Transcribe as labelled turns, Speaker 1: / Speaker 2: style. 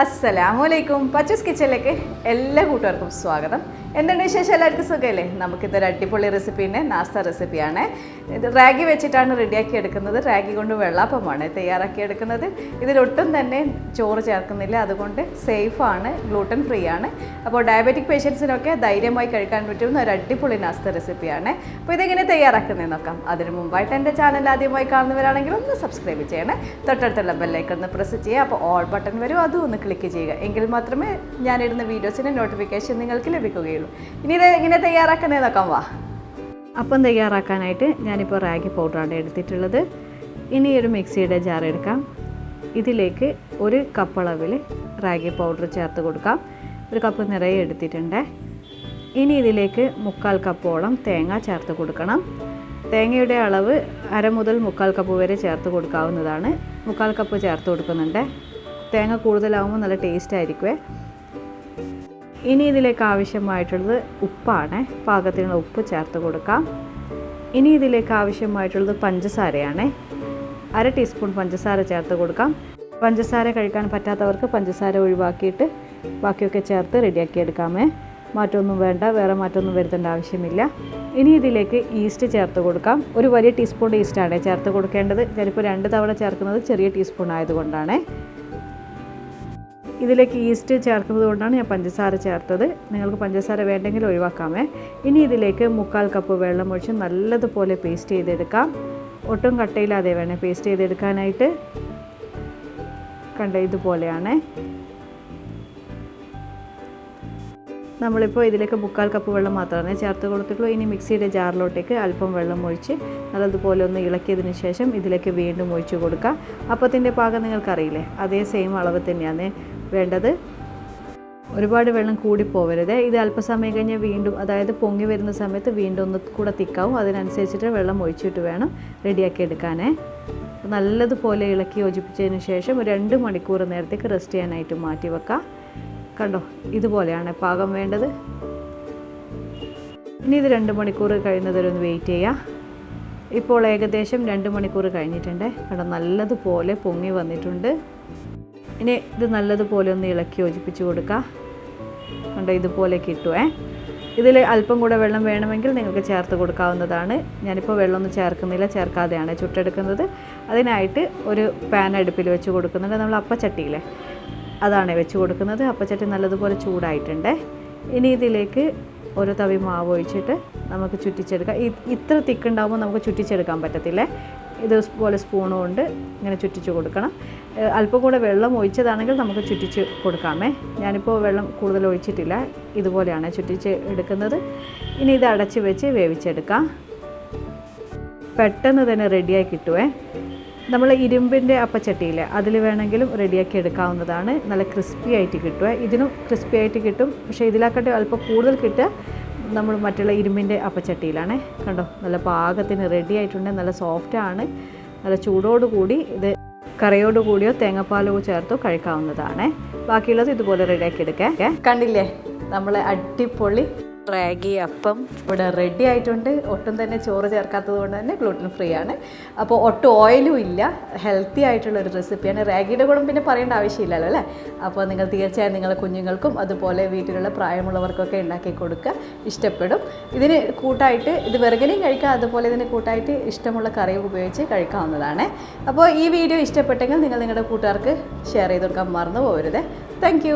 Speaker 1: അസ്സലാമലൈക്കും പച്ചസ് കിച്ചണിലേക്ക് എല്ലാ കൂട്ടുകാർക്കും സ്വാഗതം. എന്തുണ്ട് വിശേഷം? എല്ലാവർക്കും സുഖമല്ലേ നമുക്കിതൊരു അടിപൊളി റെസിപ്പീന്റെ നാസ്ത റെസിപ്പിയാണ്. ഇത് റാഗി വെച്ചിട്ടാണ് റെഡിയാക്കി എടുക്കുന്നത്. റാഗി കൊണ്ട് വെള്ളാപ്പമാണ് തയ്യാറാക്കി എടുക്കുന്നത് ഇതിലൊട്ടും തന്നെ ചോറ് ചേർക്കുന്നില്ല. അതുകൊണ്ട് സേഫാണ് ഗ്ലൂട്ടൻ ഫ്രീ ആണ്. അപ്പോൾ ഡയബറ്റിക് പേഷ്യൻസിനൊക്കെ ധൈര്യമായി കഴിക്കാൻ പറ്റുന്ന ഒരു അടിപൊളി നാസ്ത റെസിപ്പിയാണ്. അപ്പോൾ ഇതെങ്ങനെ തയ്യാറാക്കുന്നത് നോക്കാം. അതിന് മുമ്പായിട്ട് എന്റെ ചാനൽ ആദ്യമായി കാണുന്നവരാണെങ്കിൽ ഒന്ന് സബ്സ്ക്രൈബ് ചെയ്യണേ. തൊട്ടടുത്തുള്ള ബെല്ലൈക്കൺ ഒന്ന് പ്രസ് ചെയ്യുക. അപ്പോൾ ഓൾ ബട്ടൺ വരും. അതും ഒന്ന് ക്ലിക്ക് ചെയ്യുക. എങ്കിൽ മാത്രമേ ഞാനിടുന്ന വീഡിയോസിന്റെ നോട്ടിഫിക്കേഷൻ നിങ്ങൾക്ക് ലഭിക്കുകയുള്ളൂ. ഇനി ഇത് എങ്ങനെ തയ്യാറാക്കുന്നത് നോക്കാം വാ. അപ്പം തയ്യാറാക്കാനായിട്ട് ഞാനിപ്പോൾ റാഗി പൗഡറാണ് എടുത്തിട്ടുള്ളത്. ഇനി ഒരു മിക്സിയുടെ ജാർ എടുക്കാം. ഇതിലേക്ക് ഒരു കപ്പളവിൽ റാഗി പൗഡർ ചേർത്ത് കൊടുക്കാം. ഒരു കപ്പ് നിറയെ എടുത്തിട്ടുണ്ട്. ഇനി ഇതിലേക്ക് മുക്കാൽ കപ്പോളം തേങ്ങ ചേർത്ത് കൊടുക്കണം. തേങ്ങയുടെ അളവ് അര മുതൽ മുക്കാൽ കപ്പ് വരെ ചേർത്ത് കൊടുക്കാവുന്നതാണ്. മുക്കാൽ കപ്പ് ചേർത്ത് കൊടുക്കുന്നുണ്ട്. തേങ്ങ കൂടുതലാവുമ്പോൾ നല്ല ടേസ്റ്റ് ആയിരിക്കുമേ ഇനി ഇതിലേക്ക് ആവശ്യമായിട്ടുള്ളത് ഉപ്പാണ്. പാകത്തിനുള്ള ഉപ്പ് ചേർത്ത് കൊടുക്കാം. ഇനി ഇതിലേക്ക് ആവശ്യമായിട്ടുള്ളത് പഞ്ചസാരയാണ്. അര ടീസ്പൂൺ പഞ്ചസാര ചേർത്ത് കൊടുക്കാം. പഞ്ചസാര കഴിക്കാൻ പറ്റാത്തവർക്ക് പഞ്ചസാര ഒഴിവാക്കിയിട്ട് ബാക്കിയൊക്കെ ചേർത്ത് റെഡിയാക്കി എടുക്കാമേ. മാറ്റമൊന്നും വേണ്ട വേറെ മാറ്റമൊന്നും വരുത്തേണ്ട ആവശ്യമില്ല. ഇനി ഇതിലേക്ക് ഈസ്റ്റ് ചേർത്ത് കൊടുക്കാം. ഒരു വലിയ ടീസ്പൂൺ ഈസ്റ്റാണ് ചേർത്ത് കൊടുക്കേണ്ടത്. ഞാനിപ്പോൾ രണ്ട് തവണ ചേർക്കുന്നത് ചെറിയ ടീസ്പൂൺ ആയതുകൊണ്ടാണ്. ഇതിലേക്ക് ഈസ്റ്റ് ചേർക്കുന്നത് കൊണ്ടാണ് ഞാൻ പഞ്ചസാര ചേർത്തത്. നിങ്ങൾക്ക് പഞ്ചസാര വേണ്ടെങ്കിൽ ഒഴിവാക്കാമേ. ഇനി ഇതിലേക്ക് മുക്കാൽ കപ്പ് വെള്ളം ഒഴിച്ച് നല്ലതുപോലെ പേസ്റ്റ് ചെയ്തെടുക്കാം. ഒട്ടും കട്ടയില്ലാതെ വേണേ പേസ്റ്റ് ചെയ്തെടുക്കാനായിട്ട്. കണ്ട ഇതുപോലെയാണ്. നമ്മളിപ്പോൾ ഇതിലേക്ക് മുക്കാൽ കപ്പ് വെള്ളം മാത്രമാണ് ചേർത്ത് കൊടുത്തിട്ടുള്ളൂ. ഇനി മിക്സിയുടെ ജാറിലോട്ടേക്ക് അല്പം വെള്ളം ഒഴിച്ച് നല്ലതുപോലെ ഒന്ന് ഇളക്കിയതിന് ശേഷം ഇതിലേക്ക് വീണ്ടും ഒഴിച്ച് കൊടുക്കുക അപ്പത്തിന്റെ പാകം നിങ്ങൾക്കറിയില്ലേ? അതേ സെയിം അളവ് തന്നെയാണ് വേണ്ടത്. ഒരുപാട് വെള്ളം കൂടി പോവരുത്. ഇത് അല്പസമയം കഴിഞ്ഞ് വീണ്ടും അതായത് പൊങ്ങി വരുന്ന സമയത്ത് വീണ്ടും ഒന്ന് കൂടെ തിക്കാവും. അതിനനുസരിച്ചിട്ട് വെള്ളം ഒഴിച്ചിട്ട് വേണം റെഡിയാക്കി എടുക്കാനേ. നല്ലതുപോലെ ഇളക്കി യോജിപ്പിച്ചതിന് ശേഷം രണ്ട് മണിക്കൂർ നേരത്തേക്ക് റെസ്റ്റ് ചെയ്യാനായിട്ട് മാറ്റി വെക്കാം. കണ്ടോ? ഇതുപോലെയാണ് പാകം വേണ്ടത്. ഇനി ഇത് രണ്ട് മണിക്കൂർ കഴിയുന്നതുവരെ ഒന്ന് വെയിറ്റ് ചെയ്യാം. ഇപ്പോൾ ഏകദേശം രണ്ട് മണിക്കൂർ കഴിഞ്ഞിട്ടുണ്ട്. കണ്ടോ? നല്ലതുപോലെ പൊങ്ങി വന്നിട്ടുണ്ട്. ഇനി ഇത് നല്ലതുപോലെ ഒന്ന് ഇളക്കി യോജിപ്പിച്ച് കൊടുക്കുക കണ്ടോ ഇതുപോലെ കിട്ടുമേ ഇതിൽ അല്പം കൂടെ വെള്ളം വേണമെങ്കിൽ നിങ്ങൾക്ക് ചേർത്ത് കൊടുക്കാവുന്നതാണ്. ഞാനിപ്പോൾ വെള്ളമൊന്നും ചേർക്കുന്നില്ല ചേർക്കാതെയാണ് ചുട്ടെടുക്കുന്നത്. അതിനായിട്ട് ഒരു പാൻ അടുപ്പിൽ വെച്ച് കൊടുക്കുന്നുണ്ട്. നമ്മൾ അപ്പച്ചട്ടിയിലെ അതാണ് വെച്ച് കൊടുക്കുന്നത്. അപ്പച്ചട്ടി നല്ലതുപോലെ ചൂടായിട്ടുണ്ട്. ഇനി ഇതിലേക്ക് ഒരു തവി മാവ് ഒഴിച്ചിട്ട് നമുക്ക് ചുറ്റിച്ചെടുക്കാം. ഇത്ര തിക്കുണ്ടാകുമ്പോൾ നമുക്ക് ചുറ്റിച്ചെടുക്കാൻ പറ്റത്തില്ലേ? ഇതുപോലെ സ്പൂണും കൊണ്ട് ഇങ്ങനെ ചുറ്റിച്ച് കൊടുക്കണം. അല്പം കൂടെ വെള്ളം ഒഴിച്ചതാണെങ്കിൽ നമുക്ക് ചുറ്റിച്ച് കൊടുക്കാമേ. ഞാനിപ്പോൾ വെള്ളം കൂടുതൽ ഒഴിച്ചിട്ടില്ല. ഇതുപോലെയാണ് ചുറ്റിച്ച് എടുക്കുന്നത്. ഇനി ഇത് അടച്ച് വെച്ച് വേവിച്ചെടുക്കാം. പെട്ടെന്ന് തന്നെ റെഡിയായി കിട്ടുവേ. നമ്മൾ ഇരുമ്പിന്റെ അപ്പച്ചട്ടിയിൽ അതിൽ വേണമെങ്കിലും റെഡിയാക്കി എടുക്കാവുന്നതാണ്. നല്ല ക്രിസ്പി ആയിട്ട് കിട്ടുക. ഇതിനും ക്രിസ്പി ആയിട്ട് കിട്ടും. പക്ഷേ ഇതിലാക്കട്ടെ അല്പം കൂടുതൽ കിട്ടുക നമ്മൾ മറ്റുള്ള ഇരുമ്പിന്റെ അപ്പച്ചട്ടിയിലാണ്. കണ്ടോ? നല്ല പാകത്തിന് റെഡി ആയിട്ടുണ്ട്. നല്ല ആണ്. നല്ല ചൂടോടുകൂടി ഇത് കറിയോട് കൂടിയോ തേങ്ങാപ്പാലോ ചേർത്തോ കഴിക്കാവുന്നതാണ്. ബാക്കിയുള്ളത് ഇതുപോലെ റെഡിയാക്കി എടുക്കാം. കണ്ടില്ലേ? നമ്മൾ അടിപൊളി റാഗി അപ്പം ഇവിടെ റെഡി ആയിട്ടുണ്ട്. ഒട്ടും തന്നെ ചോറ് ചേർക്കാത്തത് കൊണ്ട് തന്നെ ഗ്ലൂട്ടൻ ഫ്രീ ആണ്. അപ്പോൾ ഒട്ടും ഓയിലും ഇല്ല. ഹെൽത്തി ആയിട്ടുള്ള ഒരു റെസിപ്പിയാണ് റാഗിയുടെ ഗുണം പിന്നെ പറയേണ്ട ആവശ്യമില്ലല്ലോ അല്ലേ? അപ്പോൾ നിങ്ങൾ തീർച്ചയായും നിങ്ങളുടെ കുഞ്ഞുങ്ങൾക്കും അതുപോലെ വീട്ടിലുള്ള പ്രായമുള്ളവർക്കൊക്കെ ഉണ്ടാക്കി കൊടുക്കുക. ഇഷ്ടപ്പെടും. ഇതിന് കൂട്ടായിട്ട് ഇത് വെറുകനെയും കഴിക്കാം. അതുപോലെ ഇതിന് കൂട്ടായിട്ട് ഇഷ്ടമുള്ള കറി ഉപയോഗിച്ച് കഴിക്കാവുന്നതാണ്. അപ്പോൾ ഈ വീഡിയോ ഇഷ്ടപ്പെട്ടെങ്കിൽ നിങ്ങൾ നിങ്ങളുടെ കൂട്ടുകാർക്ക് ഷെയർ ചെയ്ത് കൊടുക്കാൻ മറന്നു പോകരുത്. താങ്ക്